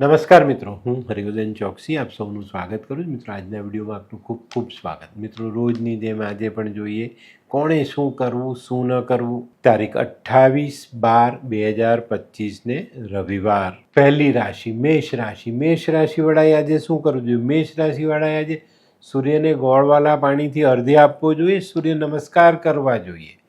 નમસ્કાર મિત્રો હું હરિવર્ધન ચોકસી આપ સૌનું સ્વાગત કરું છું મિત્રો આજના વિડીયોમાં આપનું ખૂબ ખૂબ સ્વાગત મિત્રો રોજની જેમ આજે પણ જોઈએ કોણે શું કરવું શું ન કરવું તારીખ અઠ્ઠાવીસ બાર બે હજાર પચીસને રવિવાર પહેલી રાશિ મેષ રાશિ મેષ રાશિવાળાએ આજે શું કરવું જોઈએ મેષ રાશિવાળાએ આજે સૂર્યને ગોળવાલા પાણીથી અર્ધ્ય આપવો જોઈએ સૂર્ય નમસ્કાર કરવા જોઈએ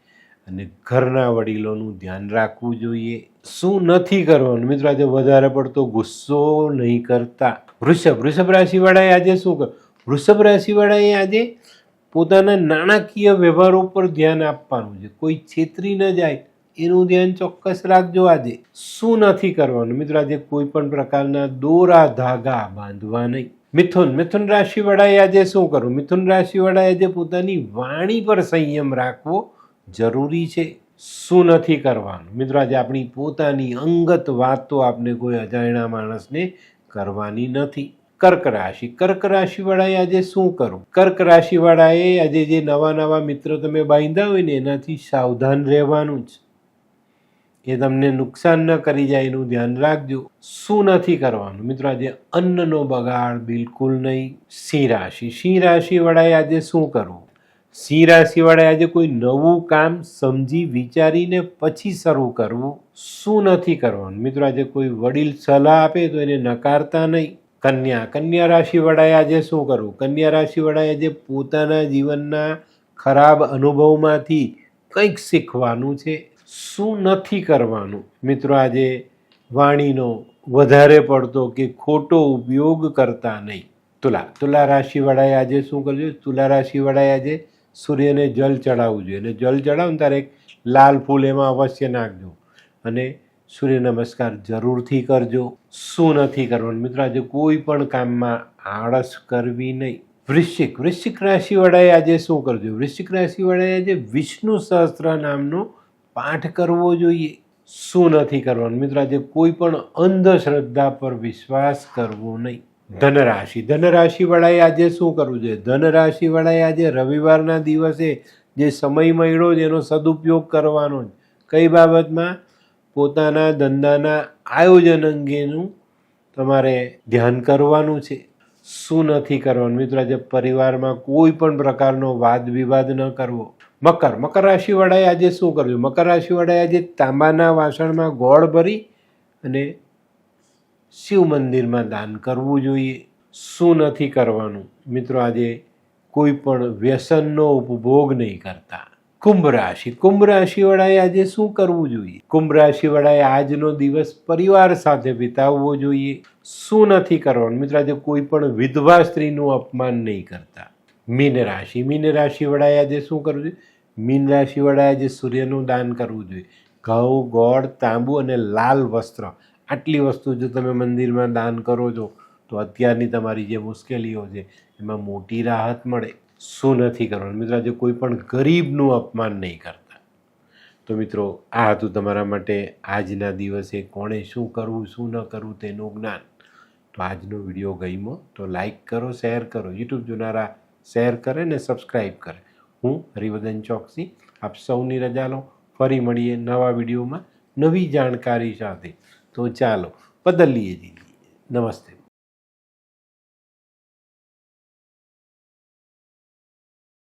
અને ઘરના વડીલોનું ધ્યાન રાખવું જોઈએ. શું નથી કરવાનું? મિત્રો, આજે વધારે પડતો ગુસ્સો નહીં કરતા. વૃષભ વૃષભ રાશિવાળાએ આજે શું કર વૃષભ રાશિવાળાએ આજે પોતાના નાણાકીય વ્યવહારો પર ધ્યાન આપવાનું છે. કોઈ છેતરી ન જાય. એનું ધ્યાન ચોક્કસ રાખજો આજે. શું નથી કરવાનું? મિત્રો, આજે કોઈ પણ પ્રકારના દોરા ધાગા બાંધવા નહીં. મિથુન મિથુન રાશિવાળાએ આજે શું કરવું મિથુન રાશિવાળાએ આજે પોતાની વાણી પર સંયમ રાખવો જરૂરી છે, શું નથી કરવાનું? મિત્રો, આજે આપણી પોતાની અંગત વાત તો આપણે કોઈ અજાણ્યા માણસને કરવાની નથી. કર્ક રાશિ. કર્ક રાશિવાળાએ આજે શું કરવું? કર્ક રાશિવાળાએ આજે જે નવા નવા મિત્રો તમે બાંધ્યા હોય ને, એનાથી સાવધાન રહેવાનું જ. એ તમને નુકસાન ન કરી જાય એનું ધ્યાન રાખજો. શું નથી કરવાનું? મિત્રો, આજે અન્નનો બગાડ બિલકુલ નહીં. સિંહ રાશિ. સિંહ રાશિવાળાએ આજે શું કરવું? સિંહ રાશિવાળાએ આજે કોઈ નવું કામ સમજી વિચારીને પછી શરૂ કરવું. શું નથી કરવાનું? મિત્રો, આજે કોઈ વડીલ સલાહ આપે તો એને નકારતા નહીં. કન્યા કન્યા રાશિવાળાએ આજે શું કરવું? કન્યા રાશિવાળાએ આજે પોતાના જીવનના ખરાબ અનુભવમાંથી કંઈક શીખવાનું છે. શું નથી કરવાનું? મિત્રો, આજે વાણીનો વધારે પડતો કે ખોટો ઉપયોગ કરતા નહીં. તુલા તુલા રાશિવાળાએ આજે શું કરજો તુલા રાશિવાળાએ આજે સૂર્યને જલ ચડાવવું જોઈએ. અને જલ ચડાવો ત્યારે એક લાલ ફૂલ એમાં અવશ્ય નાખજો. અને સૂર્ય નમસ્કાર જરૂરથી કરજો. શું નથી કરવાનું? મિત્રો, આજે કોઈ પણ કામમાં આળસ કરવી નહીં. વૃશ્ચિક વૃશ્ચિક રાશિવાળાએ આજે શું કરજો? વૃશ્ચિક રાશિવાળાએ આજે વિષ્ણુ સહસ્ત્ર નામનો પાઠ કરવો જોઈએ. શું નથી કરવાનું? મિત્રો, આજે કોઈ પણ અંધશ્રદ્ધા પર વિશ્વાસ કરવો નહીં. ધનરાશિ. ધનરાશિવાળાએ આજે શું કરવું જોઈએ? ધનરાશિવાળાએ આજે રવિવારના દિવસે જે સમય મળ્યો છે, એનો સદુપયોગ કરવાનો જ કઈ બાબતમાં? પોતાના ધંધાના આયોજન અંગેનું તમારે ધ્યાન કરવાનું છે. શું નથી કરવાનું? મિત્રો, આજે પરિવારમાં કોઈ પણ પ્રકારનો વાદ વિવાદ ન કરવો. મકર. મકર રાશિવાળાએ આજે શું કરવું મકર રાશિવાળાએ આજે તાંબાના વાસણમાં ગોળ ભરી અને શિવ મંદિરમાં દાન કરવું જોઈએ. શું નથી કરવાનું? મિત્રો, આજે કોઈ પણ વ્યસનનો ઉપભોગ નહીં કરતા. કુંભ રાશિ. કુંભ રાશિવાળાએ આજે શું કરવું જોઈએ? કુંભ રાશિવાળાએ આજનો દિવસ પરિવાર સાથે વિતાવવો જોઈએ. શું નથી કરવાનું? મિત્રો, આજે કોઈ પણ વિધવા સ્ત્રીનું અપમાન નહીં કરતા. મીન રાશિ. મીન રાશિવાળાએ આજે શું કરવું જોઈએ? મીન રાશિવાળાએ આજે સૂર્યનું દાન કરવું જોઈએ. ઘઉં, ગોળ, તાંબુ અને લાલ વસ્ત્ર આટલી વસ્તુ જો તમે મંદિરમાં દાન કરો છો, તો અત્યારની તમારી જે મુશ્કેલીઓ છે, એમાં મોટી રાહત મળે. શું નથી કરવાનું? મિત્રો, આજે કોઈ પણ ગરીબનું અપમાન નહીં કરતા. તો મિત્રો, આ હતું તમારા માટે આજના દિવસે કોણે શું કરવું, શું ન કરવું તેનું જ્ઞાન. તો આજનો વીડિયો ગઈમો તો લાઈક કરો, શેર કરો. યુટ્યુબ જોનારા શેર કરે ને સબસ્ક્રાઈબ કરે. હું હરિવદન ચોકસી, આપ સૌની રજા લો. ફરી મળીએ નવા વિડીયોમાં નવી જાણકારી સાથે. તો ચાલો બદલીએ જઈએ નમસ્તે.